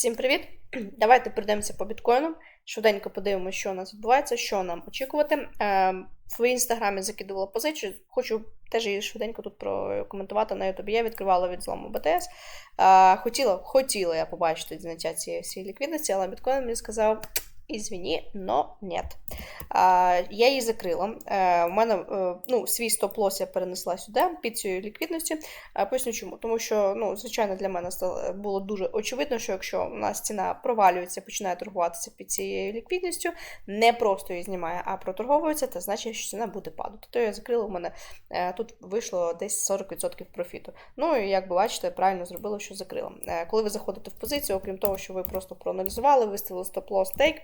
Всім привіт! Давайте пройдемося по біткоїну. Швиденько подивимося, що у нас відбувається, що нам очікувати. Е, В інстаграмі закидувала позицію. Хочу теж її швиденько тут прокоментувати на Ютубі. Я відкривала від злому БТС. Е, Хотіла хотіла я побачити зняття цієї всієї ліквідності, але біткоін мені сказав. Извини, но нет. Я її закрила. У мене ну, свій стоп-лосс я перенесла сюди під цією ліквідністю. А, Поясню чому. Тому що, ну, звичайно, для мене було дуже очевидно, що якщо у нас ціна провалюється, починає торгуватися під цією ліквідністю, не просто її знімає, а проторговується, це значить, що ціна буде падати. То я закрила, у мене е, тут вийшло десь 40% профіту. Ну і як ви бачите, правильно зробила, що закрила. Е, коли ви заходите в позицію, окрім того, що ви просто проаналізували, виставили стоп-лосс тейк.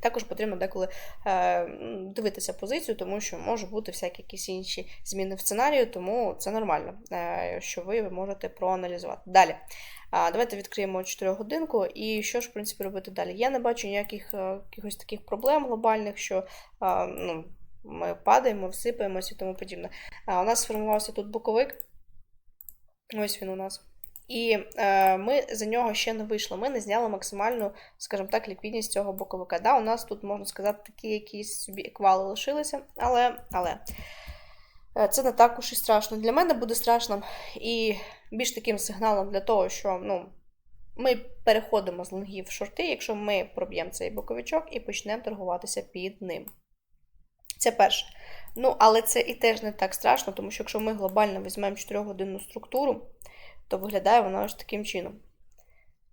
Також потрібно деколи е, дивитися позицію, тому що може бути всякі якісь інші зміни в сценарію, тому це нормально, е, що ви можете проаналізувати. Далі. Давайте відкриємо 4 годинку і що ж, в принципі, робити далі. Я не бачу ніяких е, якихось таких проблем глобальних, що е, ну, ми падаємо, всипаємося і тому подібне. У нас сформувався тут боковик. Ось він у нас. І е, ми за нього ще не вийшли. Ми не зняли максимальну, скажімо так, ліквідність цього боковика. Да, У нас тут, можна сказати, такі якісь собі еквали лишилися, але але е, це не так уж і страшно. Для мене буде страшно і більш таким сигналом для того, що ну, ми переходимо з лонгів в шорти, якщо ми проб'ємо цей боковичок і почнемо торгуватися під ним. Це перше. Ну, але це і теж не так страшно, тому що якщо ми глобально візьмемо 4-годинну структуру то виглядає воно аж таким чином.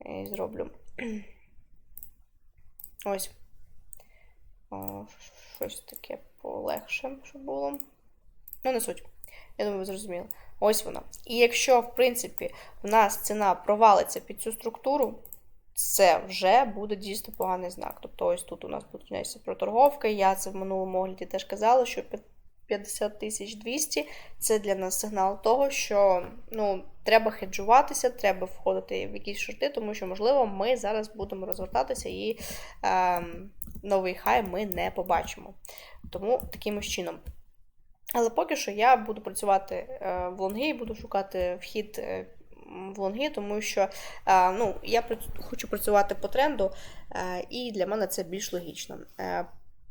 Я зроблю. Ось. О, щось таке полегше, щоб було. Ну, не суть. Я думаю, ви зрозуміли. Ось вона. І якщо, в принципі, в нас ціна провалиться під цю структуру, це вже буде дійсно поганий знак. Тобто, ось тут у нас починається проторговка. Я це в минулому огляді теж казала, що 50 тисяч 200 це для нас сигнал того, що ну, треба хеджуватися, треба входити в якісь шорти, тому що, можливо, ми зараз будемо розвертатися і е, новий хай ми не побачимо. Тому таким чином. Але поки що я буду працювати е, в лонги і буду шукати вхід. Е, в лонги, тому що е, ну, я хочу працювати по тренду, і для мене це більш логічно.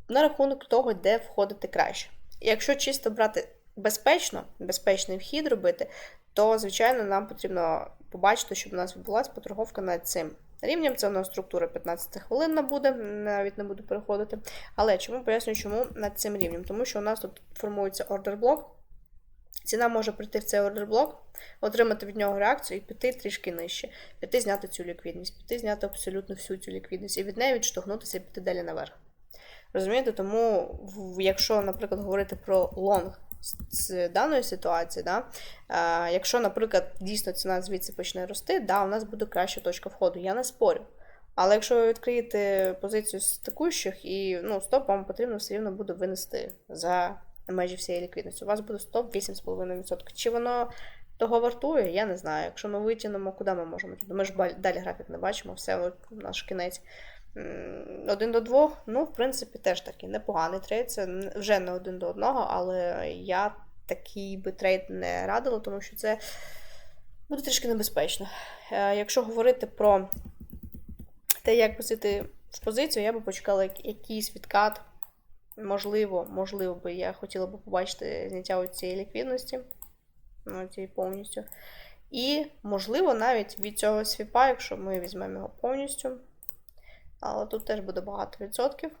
На рахунок того, де входити краще. Якщо чисто брати безпечно, безпечний вхід робити, то, звичайно, нам потрібно побачити, щоб у нас відбулася поторговка над цим рівнем. Це у нас структура 15 хвилин буде, навіть не буду переходити. Але чому пояснюю, чому над цим рівнем? Тому що у нас тут формується ордер-блок. Ціна може прийти в цей ордер-блок, отримати від нього реакцію і піти трішки нижче, піти зняти цю ліквідність, піти зняти абсолютно всю цю ліквідність, і від неї відштовхнутися і піти далі наверх. Розумієте, тому, якщо, наприклад, говорити про лонг з даної ситуації, да, е, якщо, наприклад, дійсно ціна звідси почне рости, да, у нас буде краща точка входу. Я не спорю. Але якщо ви відкриєте позицію з текущих, і ну, стоп вам потрібно все рівно буде винести за межі всієї ліквідності. У вас буде стоп 8,5%. Чи воно того вартує, я не знаю. Якщо ми витягнемо, куди ми можемо? Ми ж далі графік не бачимо, все, наш кінець. Один до двох, ну, в принципі, теж такий непоганий трейд. Це вже не один до одного, але я такий би трейд не радила, тому що це буде трішки небезпечно. Е, якщо говорити про те, як посити в позицію, я би почекала якийсь відкат. Можливо, можливо, би я хотіла б побачити зняття цієї ліквідності. Ну, цієї повністю. І, можливо, навіть від цього свіпа, якщо ми візьмемо його повністю. Але тут теж буде багато відсотків.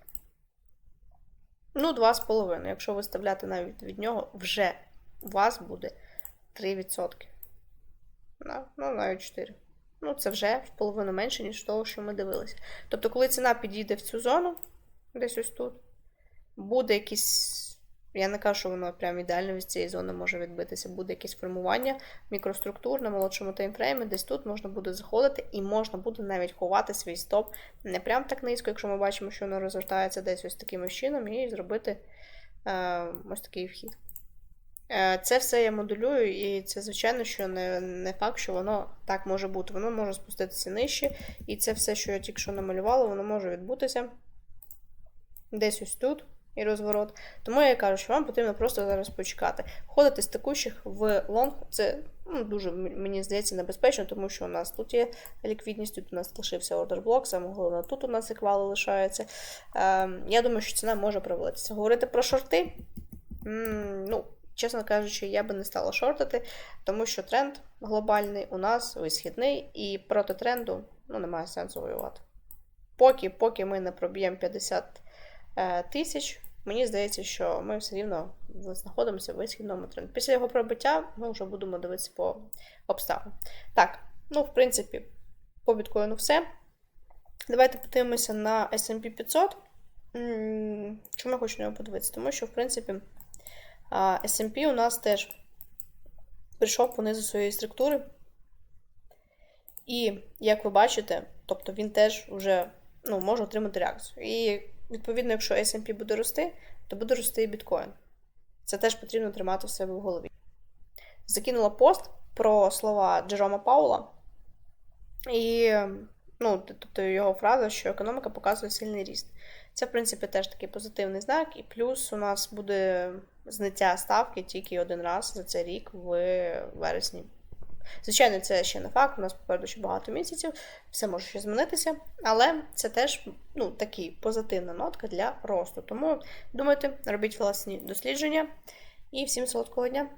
Ну, 2,5. Якщо виставляти навіть від нього, вже у вас буде 3%. Ну, навіть 4. Ну, це вже в половину менше, ніж того, що ми дивилися. Тобто, коли ціна підійде в цю зону, десь ось тут, буде якийсь я не кажу, що воно прям ідеально від цієї зони може відбитися. Буде якесь формування мікроструктур на молодшому таймфреймі, десь тут можна буде заходити і можна буде навіть ховати свій стоп не прям так низько, якщо ми бачимо, що воно розвертається десь ось таким чином, і зробити е, ось такий вхід. Е, це все я моделюю, і це, звичайно, що не не факт, що воно так може бути. Воно може спуститися нижче, і це все, що я тільки що намалювала, воно може відбутися десь ось тут. І розворот. Тому я кажу, що вам потрібно просто зараз почекати. Ходити з текущих в лонг це ну, дуже мені здається небезпечно, тому що у нас тут є ліквідність, тут у нас лишився ордерблок, саме головне, тут у нас еквали лишаються. Е, я думаю, що ціна може провалитися. Говорити про шорти. м, ну, чесно кажучи, я би не стала шортити, тому що тренд глобальний у нас висхідний, і проти тренду ну, немає сенсу воювати. Поки, поки ми не проб'ємо 50 е, тисяч, мені здається, що ми все рівно знаходимося в висхідному тренді. Після його пробиття ми вже будемо дивитися по обставинам. Так, ну, в принципі, по біткоїну все. Давайте подивимося на SP 500. Чому я хочу на нього подивитися? Тому що, в принципі, S&P у нас теж прийшов понизу своєї структури. І, як ви бачите, тобто він теж вже ну, може отримати реакцію. І, відповідно, якщо S&P буде рости, то буде рости і біткоін. Це теж потрібно тримати в себе в голові. Закинула пост про слова Джерома Паула. І, ну, тобто його фраза, що економіка показує сильний ріст. Це, в принципі, теж такий позитивний знак. І плюс у нас буде зняття ставки тільки один раз за цей рік в вересні. Звичайно, це ще не факт, у нас попереду ще багато місяців, все може ще змінитися, але це теж ну, такий позитивна нотка для росту. Тому думайте, робіть власні дослідження і всім солодкого дня!